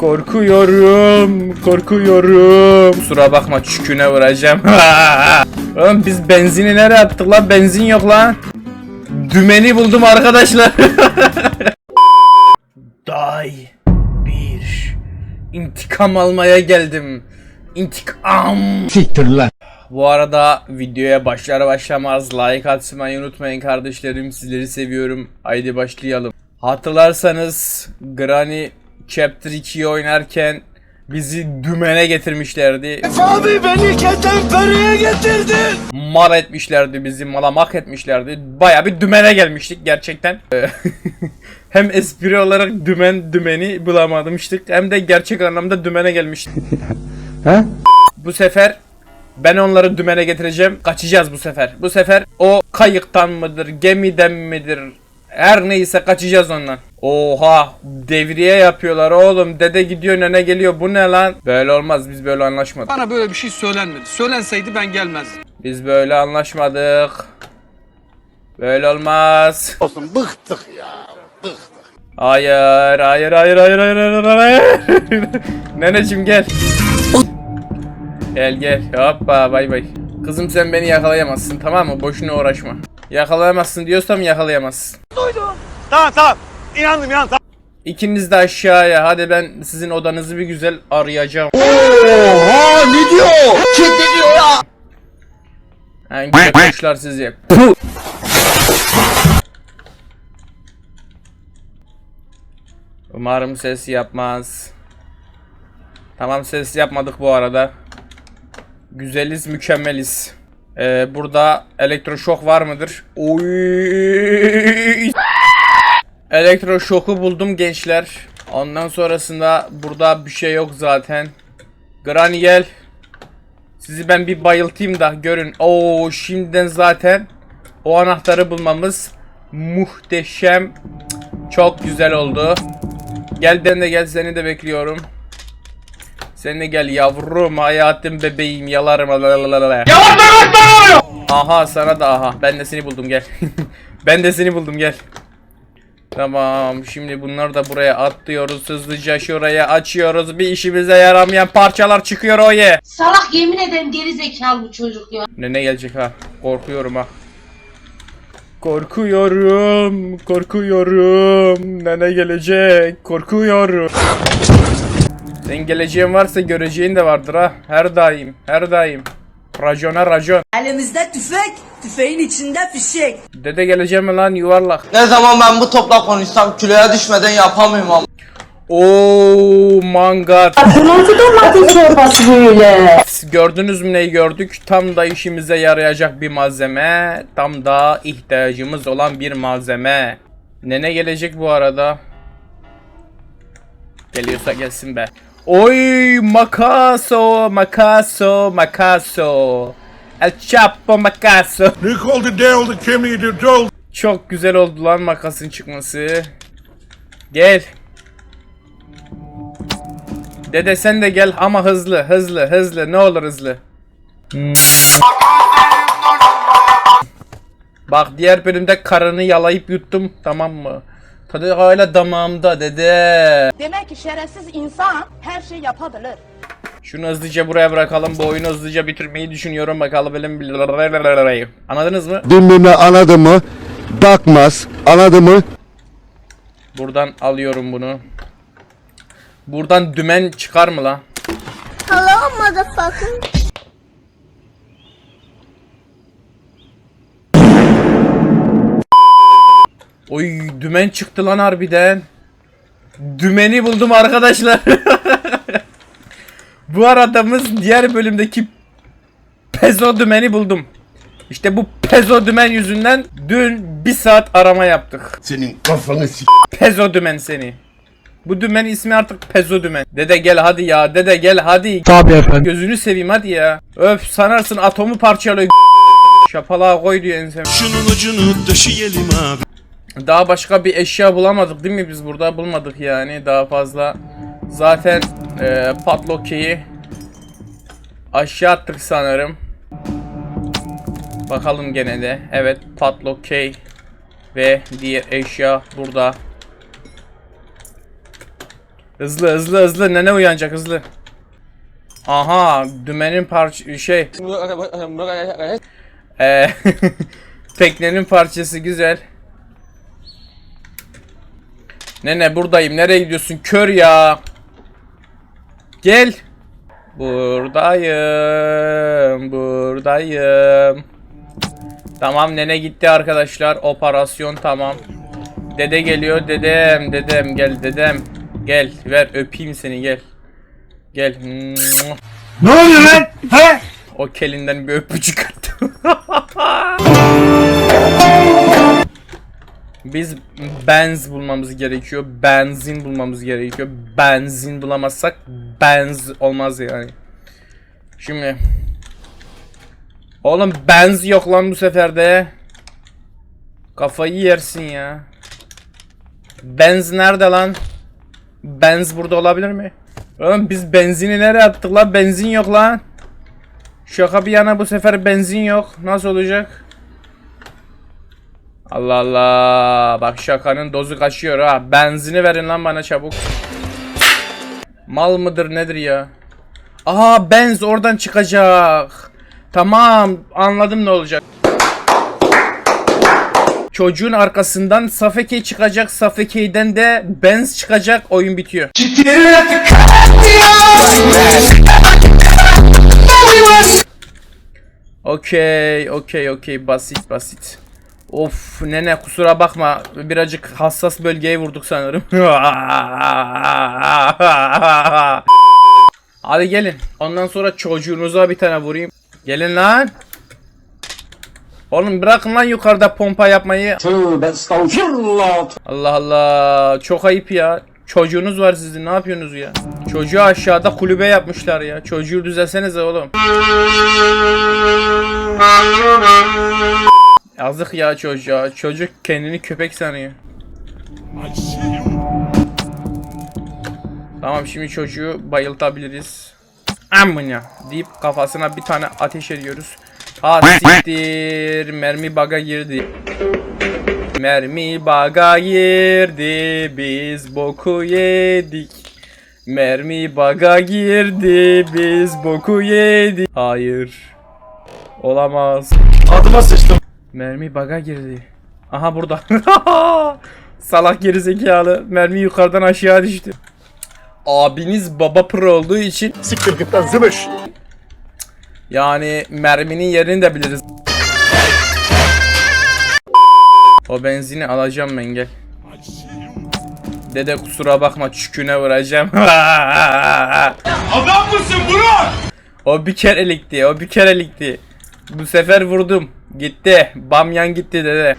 Korkuyorum, korkuyorum. Kusura bakma çüküne vuracağım. Oğlum biz benzini nereye attık lan? Benzin yok lan. Dümeni buldum arkadaşlar. Day bir. İntikam almaya geldim. İntikam. Siktir lan. Bu arada videoya başlar başlamaz like atmayı unutmayın kardeşlerim. Sizleri seviyorum. Haydi başlayalım. Hatırlarsanız Granny Chapter 2'yi oynarken bizi dümene getirmişlerdi. Abi beni ketenpereye getirdin. Mar etmişlerdi bizi, malamak etmişlerdi. Baya bir dümene gelmiştik gerçekten. Ee, hem espri olarak dümen dümeni bulamamıştık hem de gerçek anlamda dümene gelmiştik. Ha? Bu sefer ben onları dümene getireceğim. Kaçacağız bu sefer. Bu sefer o kayıktan mıdır, gemiden midir? Her neyse kaçacağız ondan. Oha devriye yapıyorlar oğlum. Dede gidiyor nene geliyor. Bu ne lan? Böyle olmaz biz böyle anlaşmadık. Bana böyle bir şey söylenmedi. Söylenseydi ben gelmezdim. Biz böyle anlaşmadık. Böyle olmaz. Olsun bıktık ya. Hayır, hayır, hayır, hayır, hayır, hayır, hayır. Neneciğim gel. Gel gel. Hoppa bay bay. Kızım sen beni yakalayamazsın tamam mı? Boşuna uğraşma. Yakalayamazsın diyorsam yakalayamazsın. Tamam tamam. İnandım inandım. İkiniz de aşağıya. Hadi ben sizin odanızı bir güzel arayacağım. Oha ne diyor? Kim ne diyor ya? Hangi kuşlar sizi? Umarım ses yapmaz. Tamam ses yapmadık bu arada. Güzeliz, mükemmeliz. Ee, burada elektroşok var mıdır? Oy! Elektroşoku buldum gençler. Ondan sonrasında burada bir şey yok zaten. Granny gel. Sizi ben bir bayıltayım da görün. Oo şimdiden zaten o anahtarı bulmamız muhteşem. Çok güzel oldu. Gel ben de gel seni de bekliyorum. Sen de gel yavrum hayatım bebeğim yalarım. Aha sana da aha. Ben de seni buldum gel. ben de seni buldum gel. Tamam şimdi bunları da buraya atlıyoruz hızlıca şuraya açıyoruz bir işimize yaramayan parçalar çıkıyor o ye. Salak yemin ederim geri zekalı bu çocuk ya. Ne ne gelecek ha? Korkuyorum ha. Korkuyorum, korkuyorum. Ne ne gelecek? Korkuyorum. Senin geleceğin varsa göreceğin de vardır ha. Her daim, her daim. Racona racon. Elimizde tüfek, tüfeğin içinde fişek. Dede geleceğim mi lan yuvarlak? Ne zaman ben bu topla konuşsam kiloya düşmeden yapamıyorum ama. Oo mangat. Bu nasıl domates çorbası böyle? Gördünüz mü neyi gördük? Tam da işimize yarayacak bir malzeme. Tam da ihtiyacımız olan bir malzeme. Nene gelecek bu arada. Geliyorsa gelsin be. Oy makaso makaso makaso. El Chapo makaso. Called the Dale the Kimmy the Dole. Çok güzel oldu lan makasın çıkması. Gel. Dede sen de gel ama hızlı hızlı hızlı ne olur hızlı. Bak diğer bölümde karını yalayıp yuttum tamam mı? Tadı hala damağımda dede. Demek ki şerefsiz insan her şey yapabilir. Şunu hızlıca buraya bırakalım. Bu oyunu hızlıca bitirmeyi düşünüyorum. Bakalım benim Anladınız mı? Dümbümle anladı mı? Bakmaz. Anladı mı? Buradan alıyorum bunu. Buradan dümen çıkar mı la? Hello motherfucker. Oy dümen çıktı lan harbiden. Dümeni buldum arkadaşlar. bu aradığımız diğer bölümdeki pezo dümeni buldum. İşte bu pezo dümen yüzünden dün bir saat arama yaptık. Senin kafanı s***. Pezo dümen seni. Bu dümen ismi artık Pezo dümen. Dede gel hadi ya. Dede gel hadi. Tabii efendim. Gözünü seveyim hadi ya. Öf sanarsın atomu parçalıyor. Şapalağa koy diyor ensem. Şunun ucunu döşeyelim abi. Daha başka bir eşya bulamadık değil mi biz burada? Bulmadık yani daha fazla. Zaten e, padlock'i aşağı attık sanırım. Bakalım gene de. Evet padlock key ve diğer eşya burada. Hızlı hızlı hızlı nene uyanacak hızlı. Aha dümenin parça şey. Eee teknenin parçası güzel. Nene buradayım. Nereye gidiyorsun? Kör ya. Gel. Buradayım. Buradayım. Tamam nene gitti arkadaşlar. Operasyon tamam. Dede geliyor. Dedem. Dedem gel dedem. Gel ver öpeyim seni gel. Gel. Ne oluyor lan? He? O kelinden bir öpücük attı. Biz benz bulmamız gerekiyor. Benzin bulmamız gerekiyor. Benzin bulamazsak benz olmaz yani. Şimdi Oğlum benz yok lan bu sefer de. Kafayı yersin ya. Benz nerede lan? Benz burada olabilir mi? Oğlum biz benzini nereye attık lan? Benzin yok lan. Şaka bir yana bu sefer benzin yok. Nasıl olacak? Allah Allah. Bak şakanın dozu kaçıyor ha. Benzini verin lan bana çabuk. Mal mıdır nedir ya? Aha benz oradan çıkacak. Tamam anladım ne olacak. Çocuğun arkasından Safeke çıkacak. Safeke'den de Benz çıkacak. Oyun bitiyor. Okey, okey, okey. Basit, basit. Of nene kusura bakma. Birazcık hassas bölgeye vurduk sanırım. Hadi gelin. Ondan sonra çocuğunuza bir tane vurayım. Gelin lan. Oğlum bırakın lan yukarıda pompa yapmayı. Allah Allah. Çok ayıp ya. Çocuğunuz var sizin. Ne yapıyorsunuz ya? Çocuğu aşağıda kulübe yapmışlar ya. Çocuğu düzelsenize oğlum. Yazık ya çocuğa. Çocuk kendini köpek sanıyor. Tamam şimdi çocuğu bayıltabiliriz. Amına deyip kafasına bir tane ateş ediyoruz. Ha siktir. Mermi baga girdi. Mermi baga girdi. Biz boku yedik. Mermi baga girdi. Biz boku yedik. Hayır. Olamaz. Adıma sıçtım. Mermi baga girdi. Aha burada. Salak gerizekalı. Mermi yukarıdan aşağı düştü. Abiniz baba pro olduğu için Siktir git lan zımış. yani merminin yerini de biliriz. O benzini alacağım ben gel. Dede kusura bakma çüküne vuracağım. Adam mısın Burak? o bir kerelikti, o bir kerelikti. Bu sefer vurdum. Gitti. Bamyan gitti dede.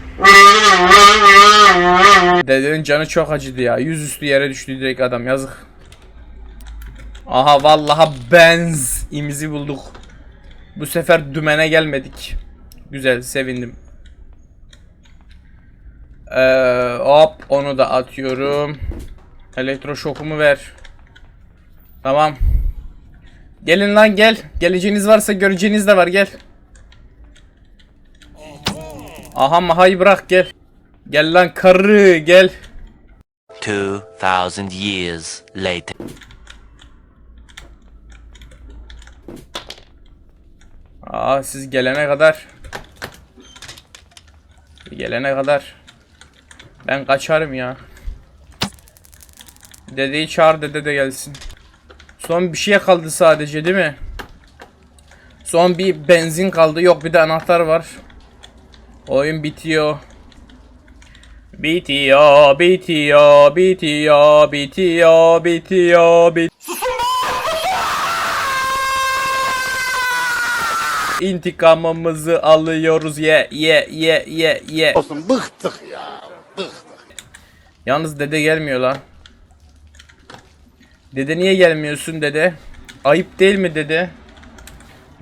Dedenin canı çok acıdı ya. Yüzüstü yere düştü direkt adam yazık. Aha vallaha benz imizi bulduk. Bu sefer dümene gelmedik. Güzel sevindim. Ee, hop onu da atıyorum. Elektroşokumu ver. Tamam. Gelin lan gel. Geleceğiniz varsa göreceğiniz de var gel. Aha mahayı bırak gel. Gel lan karı gel. 2000 years later. Aa siz gelene kadar. Gelene kadar. Ben kaçarım ya. Dedeyi çağır dede de gelsin. Son bir şey kaldı sadece değil mi? Son bir benzin kaldı. Yok bir de anahtar var. Oyun bitiyor. Bitiyor, bitiyor, bitiyor, bitiyor, bitiyor, bitiyor. İntikamımızı alıyoruz ye ye ye ye ye. Olsun bıktık ya. Yalnız dede gelmiyor lan. Dede niye gelmiyorsun dede? Ayıp değil mi dede?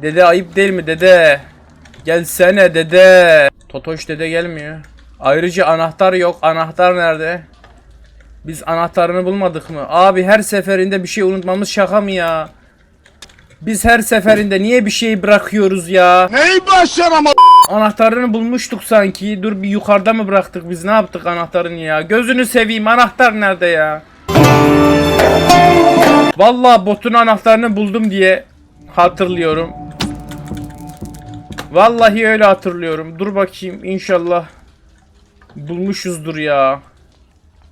Dede ayıp değil mi dede? Gelsene dede. Totoş dede gelmiyor. Ayrıca anahtar yok. Anahtar nerede? Biz anahtarını bulmadık mı? Abi her seferinde bir şey unutmamız şaka mı ya? Biz her seferinde niye bir şey bırakıyoruz ya? Neyi başaramadım? Anahtarını bulmuştuk sanki. Dur bir yukarıda mı bıraktık biz? Ne yaptık anahtarını ya? Gözünü seveyim anahtar nerede ya? Vallahi botun anahtarını buldum diye hatırlıyorum. Vallahi öyle hatırlıyorum. Dur bakayım inşallah bulmuşuzdur ya.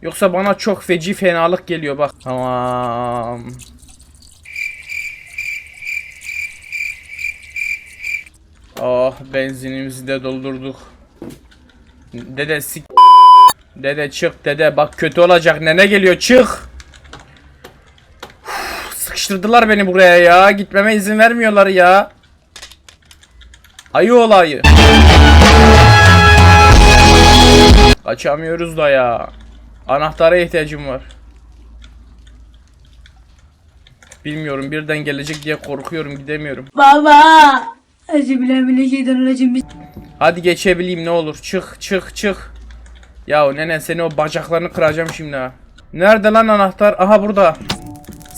Yoksa bana çok feci fenalık geliyor bak. Tamam. Oh benzinimizi de doldurduk. Dede sik Dede çık dede bak kötü olacak nene geliyor çık. Uf, Sıkıştırdılar beni buraya ya gitmeme izin vermiyorlar ya. Ayı olayı. Kaçamıyoruz da ya. Anahtara ihtiyacım var. Bilmiyorum birden gelecek diye korkuyorum gidemiyorum. Baba. Acı bile bile şeyden öleceğim. Hadi geçebileyim ne olur. Çık çık çık. Ya nene seni o bacaklarını kıracağım şimdi ha. Nerede lan anahtar? Aha burada.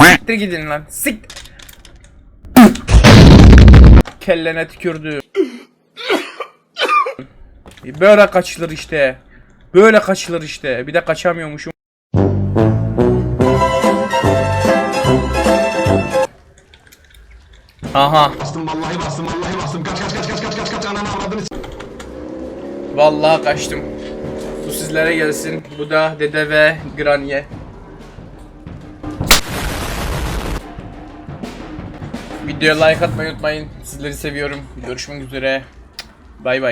Siktir gidin lan. Sik. Kellene tükürdü. Böyle kaçılır işte. Böyle kaçılır işte. Bir de kaçamıyormuşum. Aha. Vallahi kaçtım. Bu sizlere gelsin. Bu da dede ve Graniye. Videoya like atmayı unutmayın. Sizleri seviyorum. Görüşmek üzere. Bay bay.